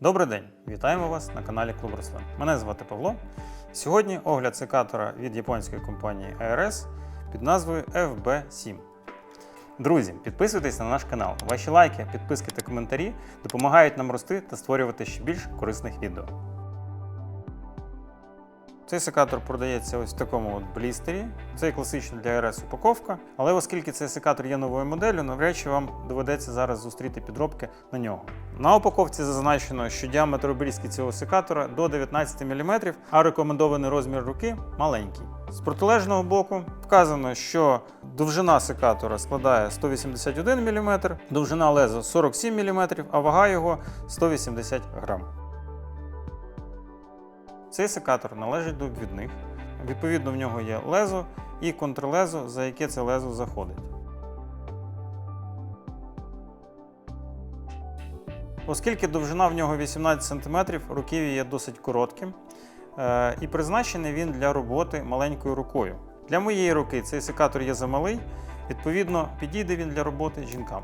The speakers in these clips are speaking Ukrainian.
Добрий день! Вітаємо вас на каналі Клуб Рослин. Мене звати Павло. Сьогодні огляд секатора від японської компанії ARS під назвою FB7. Друзі, підписуйтесь на наш канал. Ваші лайки, підписки та коментарі допомагають нам рости та створювати ще більш корисних відео. Цей секатор продається ось в такому от блістері. Це класична для РС упаковка. Але оскільки цей секатор є новою моделлю, навряд чи вам доведеться зараз зустріти підробки на нього. На упаковці зазначено, що діаметр обрізки цього секатора до 19 мм, а рекомендований розмір руки маленький. З протилежного боку вказано, що довжина секатора складає 181 мм, довжина леза 47 мм, а вага його 180 грам. Цей секатор належить до обвідних. Відповідно, в нього є лезо і контрлезо, за яке це лезо заходить. Оскільки довжина в нього 18 см, руків'я є досить коротким, е, і призначений він для роботи маленькою рукою. Для моєї руки цей секатор є замалий, відповідно, підійде він для роботи жінкам.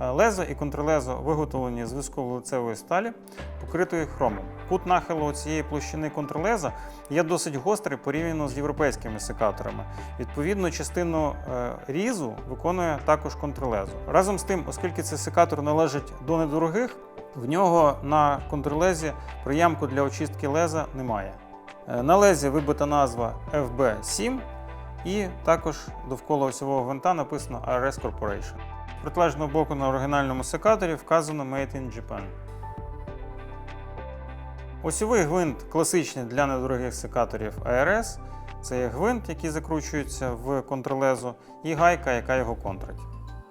Е, Лезо і контрлезо виготовлені з висково-лицевої сталі, покритої хромом. Кут нахилу цієї площини контрлеза є досить гострий порівняно з європейськими секаторами. Відповідно, частину е, різу виконує також контрлезо. Разом з тим, оскільки цей секатор належить до недорогих, в нього на контрлезі приямку для очистки леза немає. Е, На лезі вибита назва FB7 і також довкола осьового гвинта написано ARS Corporation. Протилежного боку на оригінальному секаторі вказано Made in Japan. Осьовий гвинт класичний для недорогих секаторів ARS. Це є гвинт, який закручується в контрлезо, і гайка, яка його контрить.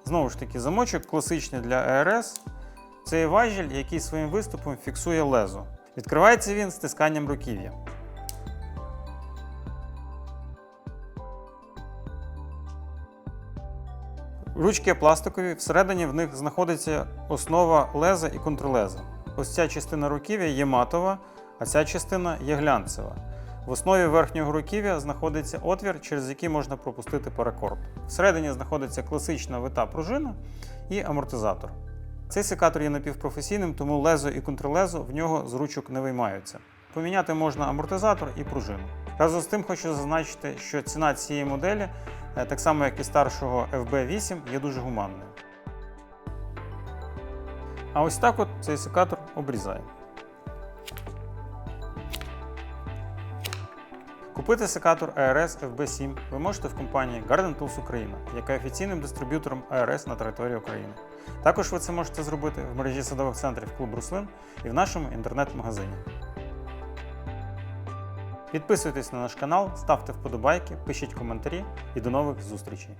Знову ж таки, замочок класичний для ARS. Це є важіль, який своїм виступом фіксує лезо. Відкривається він стисканням руків'я. Ручки пластикові, всередині в них знаходиться основа леза і контрлеза. Ось ця частина руків'я є матова, а ця частина є глянцева. В основі верхнього руків'я знаходиться отвір, через який можна пропустити паракорд. Всередині знаходиться класична вита пружина і амортизатор. Цей секатор є напівпрофесійним, тому лезо і контрлезо в нього з ручок не виймаються. Поміняти можна амортизатор і пружину. Разом з тим хочу зазначити, що ціна цієї моделі, так само як і старшого FB8, є дуже гуманною. А ось так от цей секатор обрізає. Купити секатор ARS FB7 ви можете в компанії Garden Tools Україна, яка є офіційним дистриб'ютором ARS на території України. Також ви це можете зробити в мережі садових центрів Клуб Руслин і в нашому інтернет-магазині. Підписуйтесь на наш канал, ставте вподобайки, пишіть коментарі і до нових зустрічей!